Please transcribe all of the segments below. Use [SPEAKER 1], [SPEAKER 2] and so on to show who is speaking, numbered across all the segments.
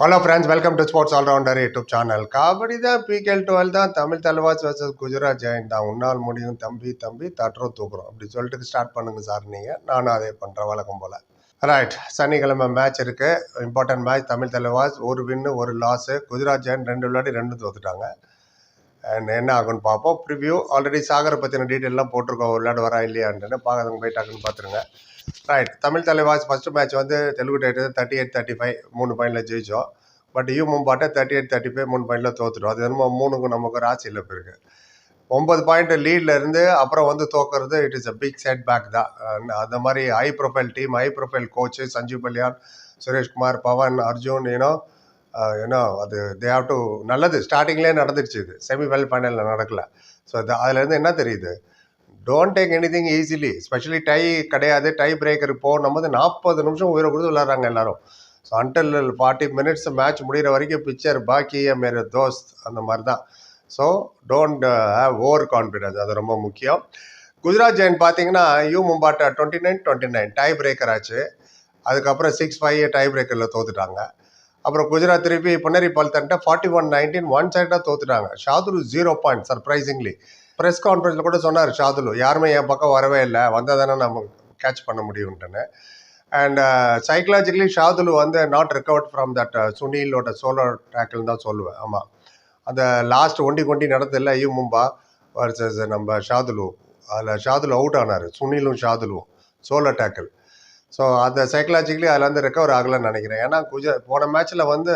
[SPEAKER 1] Hello friends welcome to sports all rounder YouTube channel kabaddi தான் P K L twelve தான் Tamil Thalaivas versus Gujarat Giants தான். உன்னால் முடியும் தம்பி தம்பி தட்டுறோம் தூக்குறோம். அப்படி சொல்லிட்டு ஸ்டார்ட் பண்ணுங்க சார் நீங்கள் நானும் அதே பண்ணுறேன் வழக்கம் போல். ரைட் சனிக்கிழமை மேட்ச் இருக்குது இம்பார்ட்டன்ட் மேட்ச் தமிழ் தலைவாஸ் ஒரு வின்னு ஒரு லாஸு குஜராத் ஜெயின் ரெண்டு விளையாடி ரெண்டு தோத்துட்டாங்க. அண்ட் என்ன ஆகும்னு பார்ப்போம். ப்ரிவியூ ஆல்ரெடி சாகரை பற்றின டீட்டெயிலெலாம் போட்டிருக்கோம். ஒரு விளையாடு வரா இல்லையான்ட்டுன்னு பார்க்கறதுங்க போய் டக்குன்னு பார்த்துருங்க. Right Tamil Thalaivas first match வந்து தெலுங்கு டைட்டர் தேர்ட்டி எயிட் தேர்ட்டி ஃபைவ் மூணு பாயிண்டில் ஜெயித்தோம் பட் யூ மும்பாட்டை தேர்ட்டி எயிட் தேர்ட்டி ஃபைவ் மூணு பாயிண்டில் தோத்துட்டோம். அது என்னமோ மூணுக்கும் நமக்கு ராசி இல்லை பிறகு ஒன்பது பாயிண்ட் லீடில் இருந்து அப்புறம் வந்து தோக்கிறது it is a big setback தான் அந்த மாதிரி high profile team high profile coach Sanjeev Balyan Suresh Kumar Pawan Arjun ஏனோ ஏன்னோ அது தே ஹாவ் டு நல்லது. ஸ்டார்டிங்லேயே நடந்துருச்சு இது. செமி வெல் ஃபைனலில் நடக்கல ஸோ அதுலேருந்து என்ன தெரியுது? Don't take anything easily specially tie கிடையாது டை பிரேக்கர் போகணும் போது நாற்பது நிமிஷம் உயிரை கொடுத்து விளாட்றாங்க எல்லாரும். So until forty minutes match முடிகிற வரைக்கும் பிக்சர் பாக்கி மேர தோஸ்த் அந்த மாதிரி தான் so don't have over confidence அது ரொம்ப முக்கியம். குஜராத் ஜெயின் பார்த்தீங்கன்னா U மும்பாட்டா twenty nine twenty nine tie breaker ஆச்சு அதுக்கப்புறம் சிக்ஸ் ஃபைவ் டை பிரேக்கரில் தோத்துட்டாங்க. அப்புறம் குஜராத் திருப்பி புனரி பல்தன்ட்ட ஃபார்ட்டி ஒன் நைன்டீன் ஒன் சைடாக தோத்துட்டாங்க. Shardul zero point surprisingly press கான்ஃபரன்ஸில் கூட சொன்னார் ஷாதுலு யாருமே என் பக்கம் வரவே இல்லை. வந்தால் தானே நம்ம கேட்ச் பண்ண முடியும்ட்டுன்னு அண்ட் uh, சைக்கலாஜிக்கலி ஷாதுலு வந்து நாட் ரெக்கவர்ட் ஃப்ரம் தட் சுனிலோட சோலோ டேக்கிள்னு தான் சொல்லுவேன். ஆமாம் அந்த லாஸ்ட் ஒண்டி கொண்டி நடந்ததில்ல ஐயோ மும்பா வர்சஸ் நம்ம ஷாதுலு அதில் ஷாதுலு அவுட் ஆனார். சுனிலும் ஷாதுலுவும் சோலோ டேக்கிள் ஸோ அந்த சைக்கலாஜிக்கலி அதில் வந்து ரெக்கவர் ஆகலைன்னு நினைக்கிறேன். ஏன்னா குஜ போன மேட்ச்சில் வந்து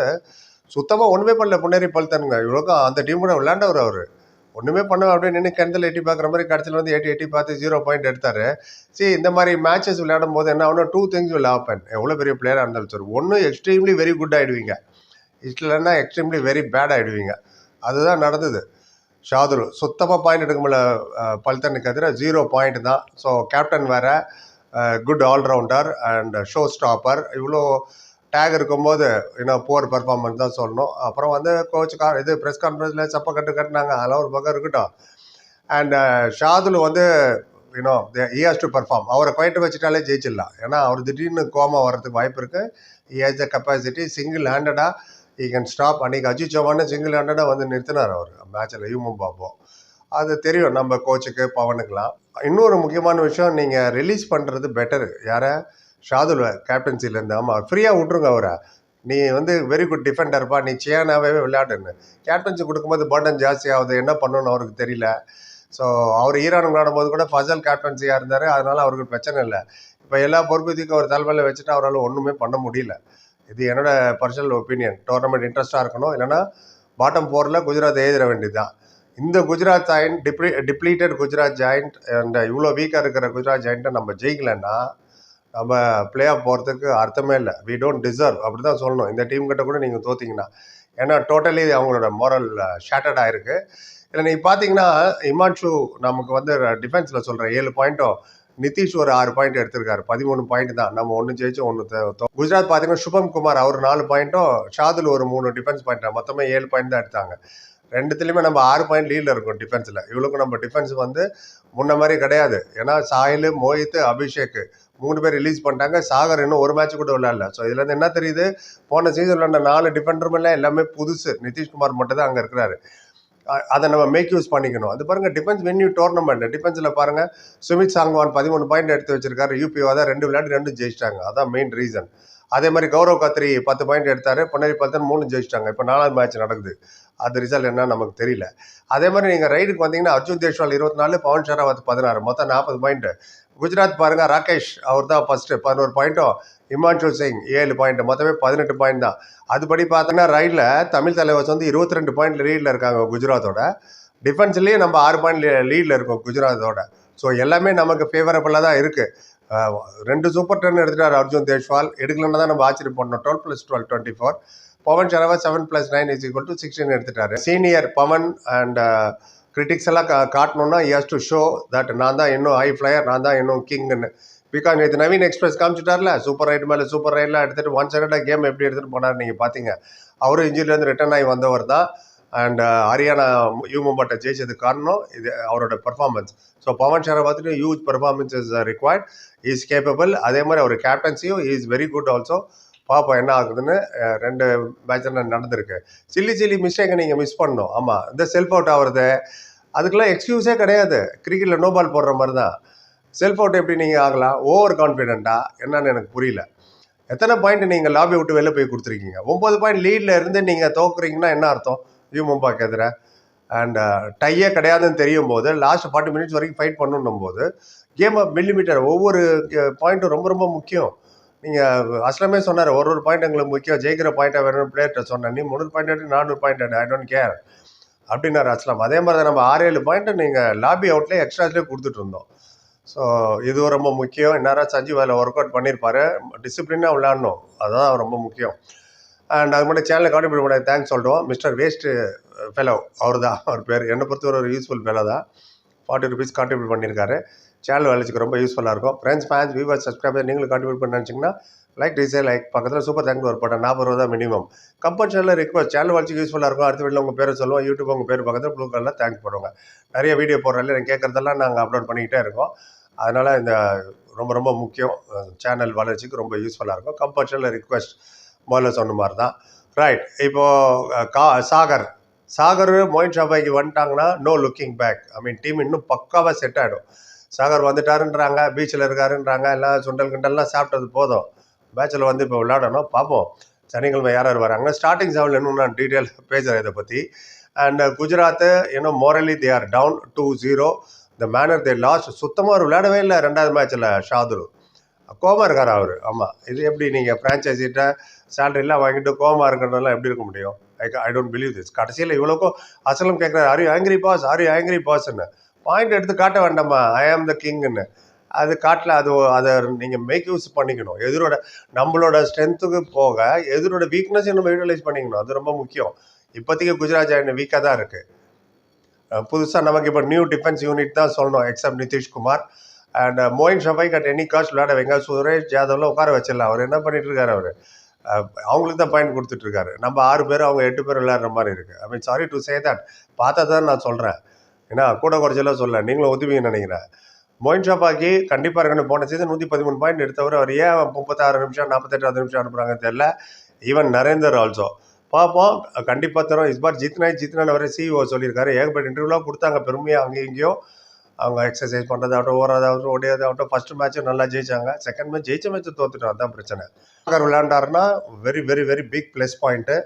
[SPEAKER 1] சுத்தமாக ஒன்றுமே பண்ணல. புன்னேரி பல்தனுங்க இவ்வளோக்கும் அந்த டீம் கூட விளையாண்டவர் அவர். ஒன்றுமே பண்ண அப்படியே நின்று கிணத்துல எட்டி பார்க்குற மாதிரி கடைசியில் வந்து எட்டி எட்டி பார்த்து ஜீரோ பாயிண்ட் எடுத்தார். சரி இந்த மாதிரி மேட்சஸ் விளையாடும் போது என்ன ஆகுனா டூ திங்ஸ் வில் ஹாப்பன் எவ்வளோ பெரிய பிளேயராக இருந்தாலும் சரி. ஒன்று எக்ஸ்ட்ரீம்லி வெரி குட் ஆகிடுவீங்க இல்லைன்னா எக்ஸ்ட்ரீம்லி வெரி பேட் ஆகிடுவீங்க அதுதான் நடந்தது. ஷாதுரு சுத்தமாக பாயிண்ட் எடுக்க முடியல. பல்தனுக்கு எதிராக ஜீரோ பாயிண்ட் தான். ஸோ கேப்டன் வேறு good all rounder and show stopper இவ்வளோ டேக் இருக்கும்போது இன்னும் புவர் பர்ஃபார்மன்ஸ் தான் சொல்லணும். அப்புறம் வந்து கோச் கா இது ப்ரெஸ் கான்ஃபரன்ஸில் சப்ப கட்டு கட்டினாங்க. அதெல்லாம் ஒரு பக்கம் இருக்கட்டும். அண்ட் uh, ஷாதுல் வந்து you know has to perform அவரை குவைட்டு வச்சுட்டாலே ஜெயிச்சிடலாம். ஏன்னா அவர் திடீர்னு கோமா வர்றதுக்கு வாய்ப்பு இருக்குது he has the capacity single ஹேண்டடாக he can stop அன்றைக்கி அஜித் சவான்னு சிங்கிள் ஹேண்டடாக வந்து நிறுத்தினார் அவர். மேட்ச்சில் யூமும் பார்ப்போம் அது தெரியும். நம்ம கோச்சுக்கு பவனுக்கெலாம் இன்னொரு முக்கியமான விஷயம் நீங்கள் ரிலீஸ் பண்ணுறது பெட்டரு யாரை? ஷாதுல் கேப்டன்சிலேருந்து ஆமாம் ஃப்ரீயாக விட்ருங்க அவரை. நீ வந்து வெரி குட் டிஃபெண்டர்ப்பா நீ சேனாவே விளையாடுன்னு. கேப்டன்சி கொடுக்கும்போது பர்டன் ஜாஸ்தியாகுது என்ன பண்ணணும்னு அவருக்கு தெரியல. ஸோ அவர் ஈரான் விளையாடும் போது கூட ஃபசல் கேப்டன்சியாக இருந்தார் அதனால் அவருக்கு பிரச்சனை இல்லை. இப்போ எல்லா பொறுப்பத்தையும் அவர் தலைமையில் வச்சுட்டு அவரால் ஒன்றுமே பண்ண முடியல. இது என்னோட பர்சனல் ஒப்பீனியன் டோர்னமெண்ட் இன்ட்ரெஸ்ட்டாக இருக்கணும் இல்லைனா பாட்டம் ஃபோரில் குஜராத் எழுதிட வேண்டியது தான் இந்த குஜராத் ஜாயிண்ட் டிப்ளி டிப்ளீட்டட் குஜராத் ஜாயிண்ட் அண்ட் இவ்வளோ வீக்காக இருக்கிற குஜராத் ஜாயிண்ட்டை நம்ம ஜெயிக்கலைன்னா நம்ம பிளே ஆஃப் போகிறதுக்கு அர்த்தமே இல்லை. வி டோன்ட் டிசர்வ் அப்படி தான் சொல்லணும். இந்த டீம் கிட்ட கூட நீங்கள் தோத்தீங்கன்னா. ஏன்னா டோட்டலி அவங்களோட மோரல் ஷேட்டர்ட் ஆகிருக்கு இல்லை நீங்கள் பார்த்தீங்கன்னா இமான்ஷு நமக்கு வந்து டிஃபென்ஸில் சொல்கிறேன் ஏழு பாயிண்ட்டும் நிதிஷ் ஒரு ஆறு பாயிண்ட் எடுத்திருக்காரு. பதிமூணு பாயிண்ட் தான். நம்ம ஒன்று ஜெயிச்சு ஒன்று குஜராத் பார்த்தீங்கன்னா சுபம் குமார் அவர் நாலு பாயிண்ட்டும் ஷாதுல் ஒரு மூணு டிஃபென்ஸ் பாயிண்ட் மொத்தமே ஏழு பாயிண்ட் தான் எடுத்தாங்க. ரெண்டுத்துலேயுமே நம்ம ஆறு பாயிண்ட் லீடில் இருக்கும் டிஃபென்ஸில் இவ்வளோக்கு நம்ம டிஃபென்ஸ் வந்து முன்ன மாதிரி கிடையாது. ஏன்னா சாயில் மோஹித் அபிஷேக் மூணு பேர் ரிலீஸ் பண்ணிட்டாங்க. சாகர் இன்னும் ஒரு மேட்ச் கூட விளையாடல. ஸோ இதுலேருந்து என்ன தெரியுது? போன சீசன் விளையாண்ட நாலு டிஃபெண்டருமெல்லாம் எல்லாமே புதுசு. நிதிஷ்குமார் மட்டும் தான் அங்கே இருக்கிறாரு. அதை நம்ம மேக் யூஸ் பண்ணிக்கணும். அது பாருங்கள் டிஃபென்ஸ் வென்யூ டோர்னமெண்ட் டிஃபென்ஸில் பாருங்கள் சுமித் சாங்வான் பதிமூணு பாயிண்ட் எடுத்து வச்சிருக்காரு. யூபிஓ தான் ரெண்டு விளையாட்டு ரெண்டும் ஜெயிச்சிட்டாங்க. அதான் மெயின் ரீசன் அதே மாதிரி கௌரவ் கத்ரி பத்து பாயிண்ட் எடுத்தார். பொன்னேரி பத்தன் மூணு ஜெயிச்சிட்டாங்க. இப்போ நாலாவது மேட்ச் நடக்குது. அது ரிசல்ட் என்ன நமக்கு தெரியல. அதே மாதிரி நீங்கள் ரைடுக்கு வந்தீங்கன்னா அர்ஜுன் தேஷ்வால் இருபத்தி நாலு பவன் ஷராவத் பதினாறு. மொத்தம் நாற்பது பாயிண்ட் குஜராத் பாருங்க ராகேஷ் அவர் தான் ஃபர்ஸ்ட் பதினோரு பாயிண்ட்டும் இமான்ஷு சிங் ஏழு பாயிண்ட் மொத்தமே பதினெட்டு பாயிண்ட் தான். அதுபடி பார்த்தோன்னா ரைடில் தமிழ் தலைவர்ஸ் வந்து இருபத்தி ரெண்டு பாயிண்ட் லீடில் இருக்காங்க குஜராத்தோட. டிஃபென்ஸ்லேயே நம்ம ஆறு பாயிண்ட் லீடில் இருக்கோம் குஜராத்தோட. ஸோ எல்லாமே நமக்கு ஃபேவரபுளாக தான் இருக்குது ரெண்டு சூப்பர் டென் எடுத்துட்டார் அர்ஜுன் தேஷ்வால். எடுக்கலன்னா தான் நம்ம ஆச்சரியம் பண்ணோம். Twelve plus twelve twenty four Pawan Sehrawat seven plus nine is equal to sixteen எடுத்துட்டாரு. சீனியர் பவன் அண்ட் கிரிட்டிக்ஸ் எல்லாம் கா காட்டணும்னா ஹஸ் டு ஷோ தட் நான் தான் இன்னும் ஹை ஃப்ளையர் நான் தான் இன்னும் கிங்னு பிகாஸ் நேற்று நவீன் எக்ஸ்பிரஸ் காமிச்சிட்டார்ல சூப்பர் ரைட் மேலே சூப்பர் ரைட்லாம் எடுத்துகிட்டு ஒன் சைடாக கேம் எப்படி எடுத்துகிட்டு போனார் நீங்கள் பார்த்தீங்க அவரும் இன்ஜுரிலேருந்து ரிட்டர்ன் ஆகி வந்தவர் தான். அண்ட் uh, ஹரியானா யூ மும்பாட்டை ஜெயிச்சதுக்கு காரணம் இது அவரோட performance so Pawan ஷராவத்துக்கு huge performance is required is capable அதே மாதிரி அவர் கேப்டன்சியும் இஸ் வெரி குட் ஆல்சோ பார்ப்போம் என்ன ஆகுதுன்னு ரெண்டு மேட்சில் நடந்திருக்கு. சில்லி சில்லி மிஸ்டேக்கை நீங்கள் மிஸ் பண்ணணும். ஆமாம் இந்த செல்ஃப் அவுட் ஆகிறது அதுக்கெல்லாம் எக்ஸ்கியூஸே கிடையாது. கிரிக்கெட்டில் நோ பால் போடுற மாதிரி தான். செல்ஃப் அவுட் எப்படி நீங்கள் ஆகலாம்? ஓவர் கான்ஃபிடென்ட்டாக என்னன்னு எனக்கு புரியல. எத்தனை பாயிண்ட் நீங்கள் லாபி விட்டு வெளில போய் கொடுத்துருக்கீங்க? ஒம்பது பாயிண்ட் லீடில் இருந்து நீங்கள் தோக்குறீங்கன்னா என்ன அர்த்தம்? யூ மும்பாக்கு எதிர? அண்ட் டையே கிடையாதுன்னு தெரியும் போது லாஸ்ட் ஃபார்ட்டி மினிட்ஸ் வரைக்கும் ஃபைட் பண்ணணும் போது கேம் மில்லிமீட்டர் ஒவ்வொரு பாயிண்ட்டும் ரொம்ப ரொம்ப முக்கியம். நீங்கள் அஸ்லமே சொன்னார் ஒரு ஒரு பாயிண்ட் எங்களுக்கு முக்கியம் ஜெயிக்கிற பாயிண்ட்டை வேணும் பிளேயர்கிட்ட சொன்னேன். நீ முந்நூறு பாயிண்ட் எடு நானூறு பாயிண்ட் எடு ஐ டோன்ட் கேர் அப்படின்னாரு அஸ்லாம். அதே மாதிரி தான் நம்ம ஆறு ஏழு பாயிண்ட்டு நீங்கள் லாபி அவுட்லேயே எக்ஸ்ட்ராஸ்லேயே கொடுத்துட்டு இருந்தோம். ஸோ இது ரொம்ப முக்கியம். இந்நேரம் சஞ்சீவ் அதில் ஒர்க் அவுட் பண்ணியிருப்பாரு டிசிப்ளினாக விளையாடணும். அதுதான் ரொம்ப முக்கியம். அண்ட் அது மட்டும் சேனலை கான்ட்ரிபியூட் பண்ண தேங்க்ஸ் சொல்கிறோம் மிஸ்டர் வேஸ்ட்டு ஃபெலோ அவர் தான் அவர் பேர். என்னை பொறுத்தவரை ஒரு யூஸ்ஃபுல் ஃபெலோ தான். ஃபார்ட்டி ருபீஸ் கான்ட்ரிபியூட் பண்ணியிருக்காரு சேனல் வளர்ச்சிக்கு ரொம்ப யூஸ்ஃபுல்லாக இருக்கும். ஃப்ரெண்ட்ஸ் ஃபேன்ஸ் வியூவர்ஸ் சப்ஸ்கிரைபர் நீங்களும் கான்ட்ரிபியூட் பண்ண நினச்சிங்கன்னா லைக் டிசைன் லைக் பக்கத்தில் சூப்பர் தேங்க்ஸ் ஒரு பட்டன் நாற்பது ரூபா தான் மினிமம் கம்பல் சேனலில் ரிக்வஸ்ட் சேனல் வளர்ச்சிக்கு யூஸ்ஃபுல்லாக இருக்கும். அடுத்த வீட்டில் உங்கள் பேரை சொல்லுவோம் யூடியூப் உங்கள் பேர் பக்கத்தில் ப்ளூ கலரில் தேங்க்ஸ் போடுவாங்க நிறைய வீடியோ போடுறதில்ல எனக்கு கேட்குறதெல்லாம் நாங்கள் அப்லோட் பண்ணிக்கிட்டே இருக்கோம். அதனால் இந்த ரொம்ப ரொம்ப முக்கியம். சேனல் வளர்ச்சிக்கு ரொம்ப யூஸ்ஃபுல்லாக இருக்கும். கம்பல் சேனலில் ரிக்வஸ்ட் முதல்ல சொன்ன மாதிரி தான். ரைட் இப்போது கா சாகர். சாகர் மோயின் ஷாபாய்க்கு வந்துட்டாங்கன்னா no looking back I mean team இன்னும் பக்காவாக செட் ஆகிடும் சாகர் வந்துட்டாருன்றாங்க பீச்சில் இருக்காருன்றாங்க எல்லாம் சுண்டல் கிண்டல்லாம் சாப்பிட்டது போதும். பேச்சில் வந்து இப்போ விளையாடணும். பார்ப்போம் சனிக்கிழமை யார் யார் வராங்க? ஸ்டார்டிங் செவனில் இன்னும் நான் டீட்டெயில் பேசுகிறேன் இதை பற்றி அண்ட் குஜராத்து இன்னும் morally they are down to zero இந்த மேனர் தே லாஸ்ட் சுத்தமாக அவர் விளையாடவே இல்லை ரெண்டாவது மேட்ச்சில் ஷாதுரு. கோமா இருக்கார் அவர்? ஆமாம் இது எப்படி நீங்கள் ஃப்ரான்ச்சைசிட்ட சேலரிலாம் வாங்கிட்டு கோமா இருக்கிறதெல்லாம் எப்படி இருக்க முடியும்? I I don't believe this கடைசியில் இவ்வளோக்கும் அசலம் கேட்குறாரு ஆரி ஆங்கிரி பாஸ் ஆரி ஆங்கிரி பாஸ்ன்னு பாயிண்ட் எடுத்து காட்ட வேண்டாமா? ஐ ஆம் த கிங்னு அது காட்டல அது அதை நீங்கள் மேக் யூஸ் பண்ணிக்கணும். எதிரோட நம்மளோட ஸ்ட்ரென்த்துக்கு போக எதிரோட வீக்னஸையும் நம்ம யூட்டிலைஸ் பண்ணிக்கணும். அது ரொம்ப முக்கியம். இப்போதைக்கு குஜராத் ஜாயின் வீக்காக தான் இருக்குது புதுசாக நமக்கு இப்போ நியூ டிஃபென்ஸ் யூனிட் தான் சொல்லணும் except Nitish Kumar. And Moein Shafaghi at any cost விளையாட வைங்க. சுரேஷ் ஜாதவ்ல உட்கார வச்சிடலாம். அவர் என்ன பண்ணிட்டு இருக்காரு அவர்? அவங்களுக்கு தான் பாயிண்ட் கொடுத்துட்ருக்காரு நம்ம ஆறு பேர் அவங்க எட்டு பேர் விளையாடுற மாதிரி இருக்குது I mean sorry to say that பார்த்தா தான் நான் சொல்கிறேன் ஏன்னா கூட குறைச்சலாம் சொல்ல நீங்களும் ஒத்துப்பீங்கன்னு நினைக்கிறேன். மொயின் ஷாப்பாக்கி கண்டிப்பாக இருக்கணும். போன சீசன் நூற்றி பதிமூணு பாயிண்ட் எடுத்தவர் அவர் ஏன் முப்பத்தாறு நிமிஷம் நாற்பத்தெட்டாவது நிமிஷம் அனுப்புகிறாங்கன்னு தெரியல. ஈவன் நரேந்தர் ஆல்சோ பார்ப்போம். கண்டிப்பாக தரும். இஸ்பார் ஜித்னா ஜித்னான்னு வரை சிஇஓ சொல்லியிருக்காரு. ஏகப்பட்ட இன்டர்வியூலாம் கொடுத்தாங்க. பெருமையாக அங்கேயும் இங்கேயும். அவங்க எக்ஸசைஸ் பண்ணுறதாகட்டும் ஓடுறதாகட்டும் ஓடியதாகட்டும் ஃபஸ்ட்டு மேட்ச்சும் நல்லா ஜெயிச்சாங்க. செகண்ட் மேட்ச் ஜெயிச்ச மேட்ச் தோத்துட்டோம். அதுதான் பிரச்சனை. Sagar விளையாண்டாருன்னா very very very big plus point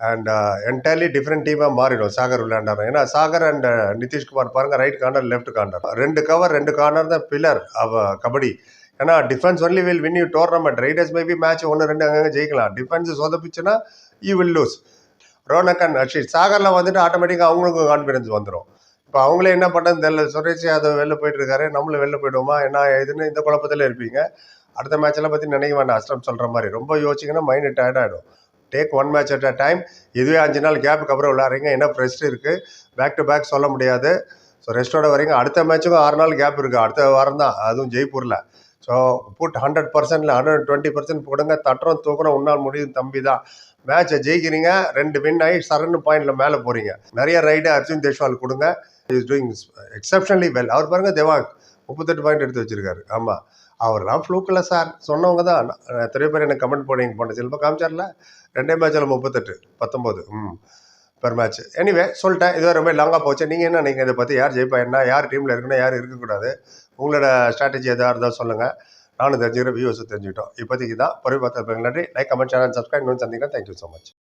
[SPEAKER 1] and entirely different டீமாக மாறிடும். சாகர் விளையாண்டாரு ஏன்னா சாகர் அண்ட் uh, நிதிஷ்குமார் பாருங்கள் ரைட் கார்னர் லெஃப்ட் கார்னர் ரெண்டு கவர் ரெண்டு கார்னர் தான் பில்லர் அவ கபடி. ஏன்னா defence only will win you tournament raiders maybe match ஒன்று ரெண்டு அங்கங்கே ஜெயிக்கலாம். Defence சொதப்பிச்சுன்னா you will lose Ronak and Ashit சாகரில் வந்துட்டு ஆட்டோமேட்டிக்காக அவங்களுக்கும் கான்ஃபிடன்ஸ் வந்துடும் இப்போ அவங்களே என்ன பண்ணுறது தெரியல. சுரேஷ் யாதவ் வெளில போயிட்டுருக்காரு நம்மளும் வெளில போயிடுவோமா? என்ன எதுன்னு இந்த குழப்பத்தில் இருப்பீங்க. அடுத்த மேட்செல்லாம் பற்றி நினைக்க வேண்டாம் அஸ்ரம் சொல்கிற மாதிரி. ரொம்ப யோசிச்சிங்கன்னா mind டயர்டாகிடும் take one match at a time இதுவே அஞ்சு நாள் கேப்புக்கு அப்புறம் விளாட்றீங்க என்ன ரெஸ்ட் இருக்குது பேக் டு பேக் சொல்ல முடியாது. ஸோ ரெஸ்ட்டோட வரீங்க அடுத்த மேட்ச்சுக்கும் ஆறு நாள் கேப் இருக்குது அடுத்த வாரம் தான். அதுவும் ஜெய்ப்பூரில். ஸோ புட் ஹண்ட்ரட் பர்சன்டில் ஹண்ட்ரட் டுவெண்ட்டி பர்சன்ட் போடுங்க. தட்டுறோம் தூக்குறோம் உன்னால் முடியும் தம்பி தான். மேட்சை ஜெயிக்கிறீங்க. ரெண்டு வின் ஆகி சரண் பாயிண்டில் மேலே போகிறீங்க நிறைய ரைடு அர்ஜுன் தேஷ்வால் கொடுங்க. இஸ் டூயிங் எக்ஸப்ஷனலி வெல் அவர் பாருங்க தேவாக் முப்பத்தெட்டு பாயிண்ட் எடுத்து வச்சிருக்காரு. ஆமாம் அவர்லாம் ஃப்ளூக்கில் சார் சொன்னவங்க தான் எத்தனை பேர் எனக்கு கமெண்ட் போனீங்க போன செல்வம் காமிச்சார்ல? ரெண்டே மேட்சில் முப்பத்தெட்டு பத்தொம்போது ம் பெர் மேட்ச் எனிவே சொல்லிட்டேன். இதுவே ரொம்ப லாங்காக போச்சு. நீங்கள் என்ன நீங்கள் இதை பற்றி யார் ஜெயிப்பா? என்ன யார் டீமில் இருக்கணும்? யார் இருக்கக்கூடாது. உங்களோட ஸ்ட்ராட்டஜி எதாக இருந்தால் சொல்லுங்கள் நானும் தெரிஞ்சுக்கிறேன். வியூஸும் தெரிஞ்சுக்கிட்டோம். இப்போதைக்கு தான் பொறுப்பு பார்த்து நன்றி. லைக் கமெண்ட் சேனல் சப்ஸ்கிரைப் இன்னும் சந்திக்கிறேன். Thank you so much